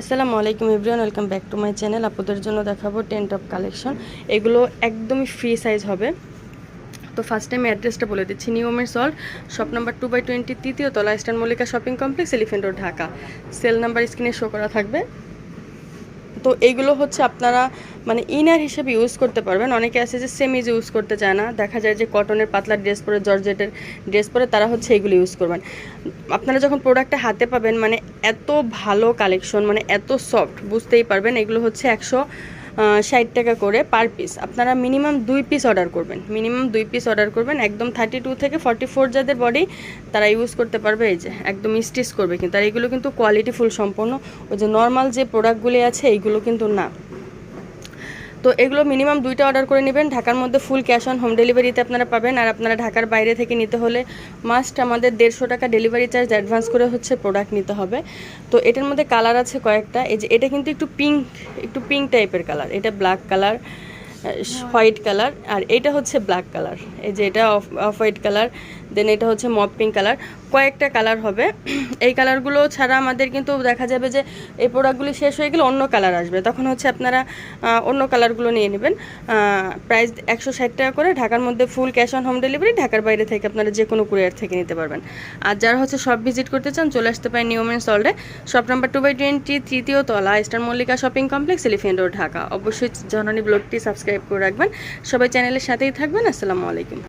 আসসালামু আলাইকুম everyone, welcome back to my channel. আপনাদের জন্য দেখাবো টেন টপ কালেকশন। এগুলো একদমই ফ্রি সাইজ হবে। তো ফার্স্ট টাইম অ্যাড্রেসটা বলে দিচ্ছি। নিউমের salt shop number two by twenty তৃতীয় তলা Eastern Mallika shopping complex Elephant Road Dhaka cell number স্ক্রিনে শো করা থাকবে। তো এইগুলো হচ্ছে আপনারা মানে ইনার হিসেবে ইউজ করতে পারবেন। অনেকে আছে যে সেমিজ ইউজ করতে চায় না। দেখা যায় যে কটনের পাতলা ড্রেস পরে, জর্জেটের ড্রেস পরে তারা হচ্ছে এগুলো ইউজ করবেন। আপনারা যখন প্রোডাক্টটা হাতে পাবেন মানে এত ভালো কালেকশন মানে এত সফট বুঝতেই পারবেন এগুলো হচ্ছে একশো ষাট টাকা করে পার পিস আপনারা মিনিমাম দুই পিস অর্ডার করবেন। মিনিমাম দুই পিস অর্ডার করবেন। একদম থার্টি টু থেকে ফর্টি ফোর যাদের বডি তারা ইউজ করতে পারবে। এই যে, একদম স্টিচ করবে কিন্তু। আর এগুলো কিন্তু কোয়ালিটি ফুল সম্পন্ন। ওই যে নর্মাল যে প্রোডাক্টগুলি আছে, এইগুলো কিন্তু না। তো এগুলো মিনিমাম দুইটা অর্ডার করে নেবেন। ঢাকার মধ্যে ফুল ক্যাশ অন হোম ডেলিভারিতে আপনারা পাবেন। আর আপনারা ঢাকার বাইরে থেকে নিতে হলে মাস্ট আমাদের দেড়শো টাকা ডেলিভারি চার্জ অ্যাডভান্স করে হচ্ছে প্রোডাক্ট নিতে হবে। তো এটার মধ্যে কালার আছে কয়েকটা। এই যে এটা কিন্তু একটু পিঙ্ক একটু পিঙ্ক টাইপের কালার এটা ব্ল্যাক কালার হোয়াইট কালার আর এটা হচ্ছে ব্ল্যাক কালার। এই যে এটা off off white colour, then এটা হচ্ছে মপ পিঙ্ক কালার। কয়েকটা কালার হবে। এই কালারগুলো ছাড়া আমাদের কিন্তু দেখা যাবে যে এই প্রোডাক্টগুলি শেষ হয়ে গেলে অন্য কালার আসবে। তখন হচ্ছে আপনারা অন্য কালারগুলো নিয়ে নেবেন। প্রাইস একশো ষাট টাকা করে। ঢাকার মধ্যে full cash on home delivery. ঢাকার বাইরে থেকে আপনারা যে কোনো কুরিয়ার থেকে নিতে পারবেন। আর যারা হচ্ছে সব ভিজিট করতে চান, চলে আসতে পারেন নিউমেন সল্টে shop number two by twenty, তৃতীয় তলা Eastern Mallika shopping complex, Elephant Road, Dhaka. অবশ্যই জননী ব্লগটি সাবস্ক্রাইব করে রাখবেন। সবাই চ্যানেলের সাথেই থাকবেন। আসসালামু আলাইকুম।